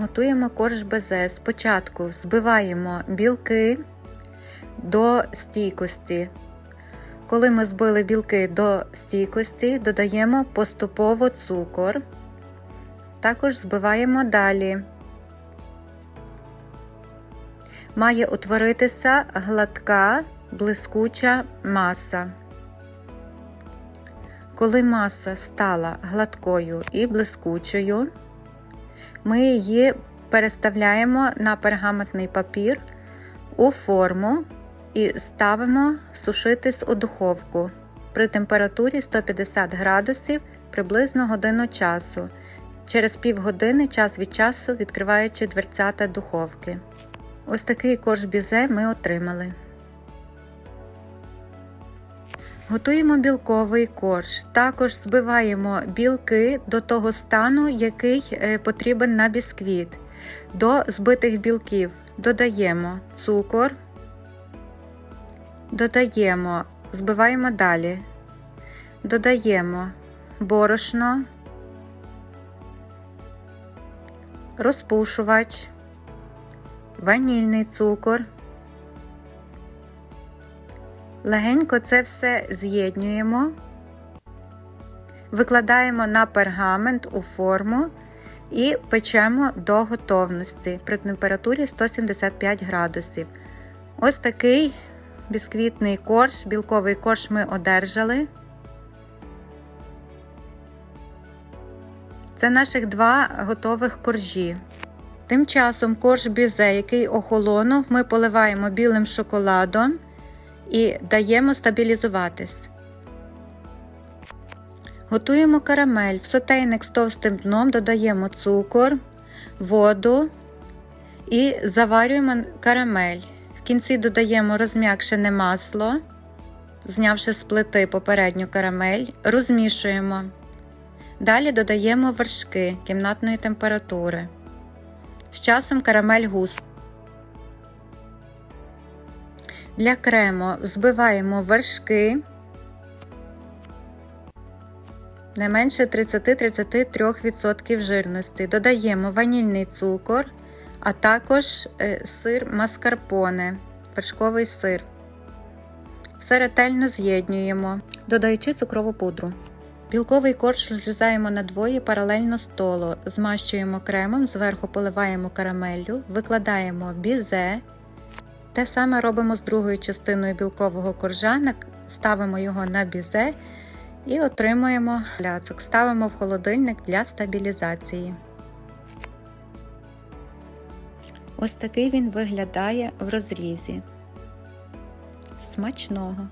Готуємо корж безе. Спочатку збиваємо білки до стійкості. Коли ми збили білки до стійкості, додаємо поступово цукор. Також збиваємо далі. Має утворитися гладка блискуча маса. Коли маса стала гладкою і блискучою, ми її переставляємо на пергаментний папір у форму і ставимо сушитись у духовку при температурі 150 градусів приблизно годину часу. Через півгодини час від часу відкриваючи дверцята духовки. Ось такий корж бізе ми отримали. Готуємо білковий корж. Також збиваємо білки до того стану, який е, потрібен на бісквіт. До збитих білків додаємо цукор, додаємо, збиваємо далі, додаємо борошно, розпушувач, ванільний цукор. Легенько це все з'єднуємо, викладаємо на пергамент у форму і печемо до готовності при температурі 175 градусів. Ось такий бісквітний корж, білковий корж ми одержали. Це наших два готових коржі. Тим часом корж бізе, який охолонув, ми поливаємо білим шоколадом і даємо стабілізуватись. Готуємо карамель. В сотейник з товстим дном додаємо цукор, воду і заварюємо карамель. В кінці додаємо розм'якшене масло, знявши з плити попередню карамель, розмішуємо. Далі додаємо вершки кімнатної температури. З часом карамель густ. Для крему взбиваємо вершки не менше 30-33% жирності. Додаємо ванільний цукор, а також е, сир маскарпоне, вершковий сир. Все ретельно з'єднуємо, додаючи цукрову пудру. Білковий корж розрізаємо на двоє паралельно столу, змащуємо кремом, зверху поливаємо карамеллю, викладаємо бізе. Те саме робимо з другою частиною білкового коржа, ставимо його на бізе і отримуємо ляцок. Ставимо в холодильник для стабілізації. Ось такий він виглядає в розрізі. Смачного!